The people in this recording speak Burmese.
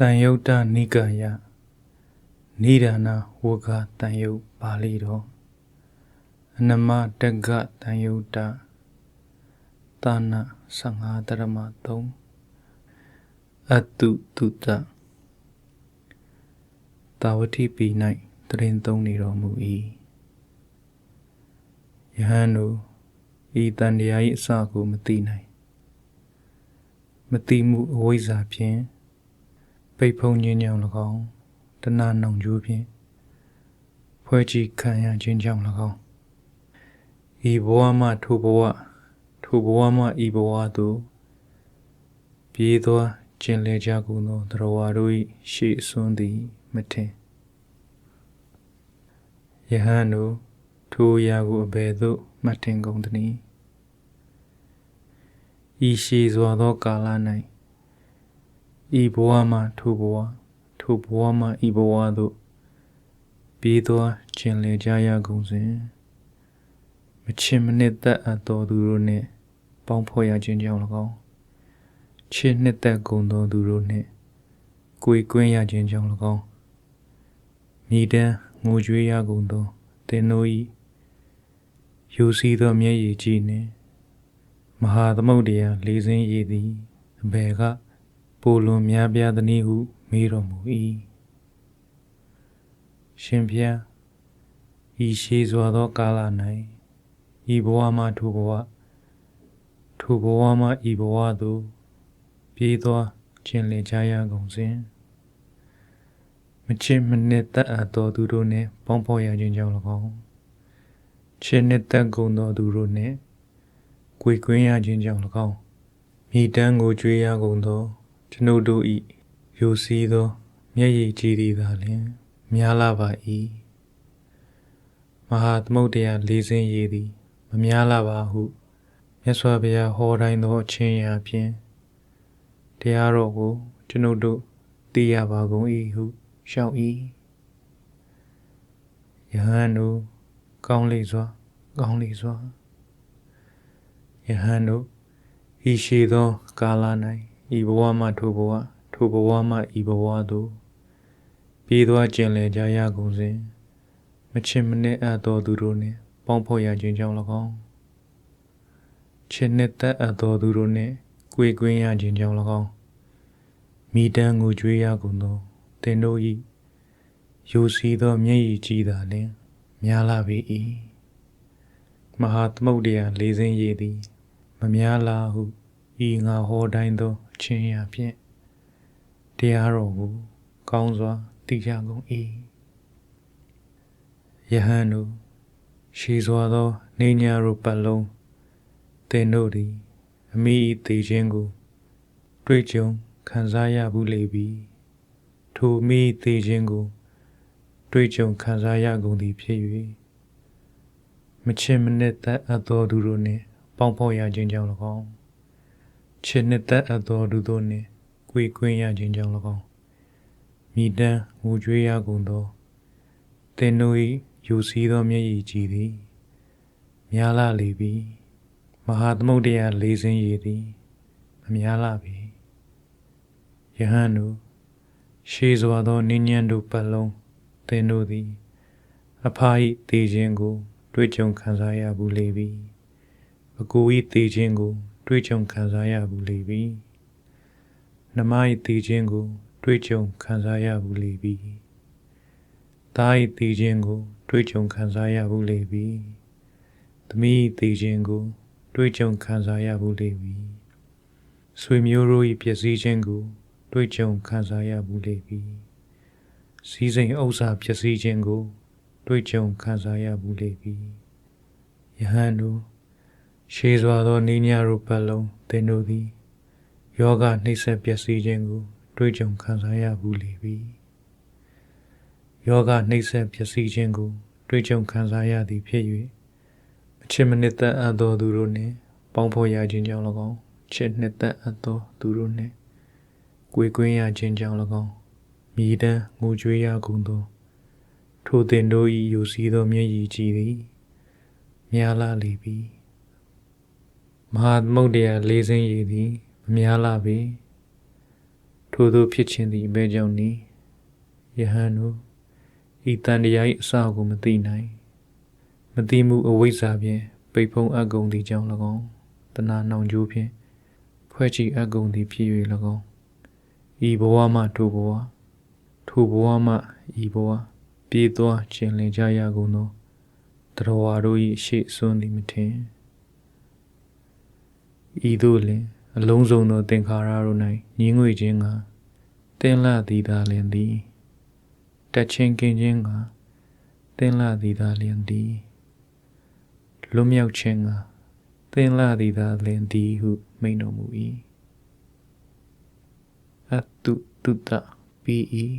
တန်ယုတ်တနိကာယနိဒာနဝဂတန်ယုတ်ပါဠိတော်အနမတက္ကတန်ယုတ်တသာနာ15တရမ3အတုတုတတာဝတိပီ၌တရင်သုံးနေတော်မူ၏ယဟန်တို့ဤတန်တရား၏အစကိုမသိနိုင်မသိမှုအဝိဇ္ဇာဖြင့် ပိတ်ဖုံးခြင်းကြောင့်၎င်းတဏှာနှောင်ကြိုးဖြင့်ဖွဲ့ကြည့်ခံရခြင်းကြောင့်၎င်းဤဘဝမှထိုဘဝထိုဘဝမှဤဘဝသို့ပြေးသောကျင်လေကြကုန်သောတရဝါတို့၏ရှေ့အစွန်းသည်မထင်ယဟန်တို့ထိုအရာကိုအဘယ်သို့မှတ်တင်ကုန်သနည်းဤရှိစွာသောကာလ၌ ဤဘဝမှထိုဘဝထိုဘဝမှဤဘဝသို့ပြေးသောကျင်လေကြရကုန်စဉ်မချင်မနစ်သက်အပ်တော်သူတို့နှင့်ပေါင်းဖော်ရခြင်းကြောင့်၎င်းချစ်နှစ်သက်ကုန်သောသူတို့နှင့်ကိုယ်ကွင်းရခြင်းကြောင့်၎င်းမိတန်းငိုကြွေးရကုန်သောသင်တို့၏ယူစီသောမျက်ရည်ကြည်နှင့်မဟာသမုဒ္ဒရာလေးစင်းရည်သည်အဘယ်က ပိုလွန်များပြားသည်နည်းဟုမေးတော်မူ၏ရှင်ဖျားဤရှိစွာသောကာလ၌ဤဘဝမှထိုဘဝထိုဘဝမှဤဘဝသို့ပြေးသောခြင်းလင်ကြရကုန်စဉ်မချစ်မနစ်သက်အပ်သောသူတို့နှင့်ပေါင်းဖော်ရခြင်းကြောင့်၎င်းချစ်နှစ်သက်ကုန်သောသူတို့နှင့်ကိုယ်ကွင်းရခြင်းကြောင့်၎င်းမိတန်းကိုကြွေးရကုန်သော ကျွန်ုပ်တို့၏ယိုစီးသော မျက်ရည်ကြည်သည်သာလျှင်များလာပါ၏မဟာသမုဒ္ဒရာလေးစင်းရည်သည်မများလာပါဟုမြတ်စွာဘုရားဟောတိုင်းသောအချင်းရာဖြင့်တရားတော်ကို ကျွန်ုပ်တို့သိရပါကုန်၏ဟုရှောက်၏ယဟန်တို့ကောင်းလေစွာ ကောင်းလေစွာယဟန်တို့ဤရှိသော ကာလ၌ ဤဘဝမှထိုဘဝထိုဘဝမှဤဘဝသို့ပြေးသွားကျင်လည်ကြရကုန်စဉ်မချင်မနစ်အပ်သောသူတို့နှင့်ပေါင်းဖော်ရခြင်းကြောင့်၎င်းချစ်နှစ်သက်အပ်သောသူတို့နှင့်ကြွေကွင်းရခြင်းကြောင့်၎င်းမိတန်းကိုကြွေးရကုန်သောသင်တို့၏ယိုစီသောမျက်ရည်ကြည်သာလျှင်များလာပေ၏မဟာသမုဒ္ဒရာလေးစင်းရည်သည် မများလာဟုဤငါဟောတိုင်းသောအ ချင်းရာဖြင့်တရားတော်ကိုကောင်းစွာသိကြကုန်၏ယဟန်တို့ရှည်စွာသောနေညာတို့ပတ်လုံးသင်တို့သည်အမိ၏တည်ခြင်းကို တွေ့ကြုံခံစားရဘူးလေပြီထိုမိတည်ခြင်းကို တွေ့ကြုံခံစားရကုန်သည်ဖြစ်၍မချင်မနစ်သက်အပ်သောသူတို့နှင့်ပေါင်းဖော်ရခြင်းကြောင့်၎င်း ချစ်နှစ်သက်အပ်သောသူတို့နှင့်ကြွေကွင်းရခြင်းကြောင့်၎င်းမိတန်းငိုကြွေးရကုန်သောသင်တို့၏ယူစည်းသောမျက်ရည်ကြည်သည်များလာလေပြီမဟာသမုဒ္ဒရာလေးစင်းရည်သည်မများလာပြီယဟန်တို့ရှေးစွာသောနိညံတို့ပတ်လုံးသင်တို့သည် အဖာ၏တည်ခြင်းကို တွေ့ကြုံခံစားရဘူးလေပြီအကို၏တည်ခြင်းကို တွေ့ကြုံခံစားရဘူးလေပြီနမ၏တည်ခြင်းကို တွေ့ကြုံခံစားရဘူးလေပြီသား၏တည်ခြင်းကို တွေ့ကြုံခံစားရဘူးလေပြီသမီး၏တည်ခြင်းကို တွေ့ကြုံခံစားရဘူးလေပြီဆွေမျိုးတို့၏ပျက်စီးခြင်းကို တွေ့ကြုံခံစားရဘူးလေပြီစီးစိမ်ဥစ္စာပျက်စီးခြင်းကို တွေ့ကြုံခံစားရဘူးလေပြီယဟန်တို့ ရှေးစွာသောနိညာတို့ပတ်လုံးသင်တို့သည်ယောဂနှိမ့်ဆက်ပျက်စီးခြင်းကို တွေ့ကြုံခံစားရဘူးလေပြီယောဂနှိမ့်ဆက်ပျက်စီးခြင်းကို တွေ့ကြုံခံစားရသည်ဖြစ်၍အချစ်မနစ်သက်အပ်သောသူတို့နှင့်ပေါင်းဖော်ရခြင်းကြောင့်၎င်းချစ်နှစ်သက်အပ်သောသူတို့နှင့်ကိုယ်ကွင်းရခြင်းကြောင့်၎င်းမြည်တမ်းငိုကြွေးရကုန်သော ထိုသင်တို့၏ယူစည်းသောမျက်ရည်ကြည်သည်များလာလေပြီ မဟာသမုဒ္ဒရာလေးစင်းရည်သည်မများလာပေထိုသို့ဖြစ်ခြင်းသည်အဘဲကြောင့်နီယဟန်တို့ဤတန်တရား၏အစကိုမသိနိုင်မသိမှုအဝိဇ္ဇာဖြင့်ပိတ်ဖုံးအပ်ကုန်သည့်ကြောင့်၎င်းတဏှာနှောင်ကြိုးဖြင့်ဖွဲ့ချီအပ်ကုန်သည်ဖြစ်၍၎င်းဤဘဝမှထိုဘဝထိုဘဝမှဤဘဝပြေးသွားခြင်းလင်ကြရကုန်သောတရဝါတို့၏ရှေ့စွန်းသည်မထင် ဤသို့လင်အလုံးစုံသောသင်္ခါရတို့၌ညင်းငွေခြင်းကတင်းလာသည်သာလင်သည်တက်ချင်းကင်းခြင်းကတင်းလာသည်သာလင်သည်လွတ်မြောက်ခြင်းကတင်းလာသည်သာလင်သည်ဟုမိန့်တော်မူ၏အတုတုတ္တပိ၏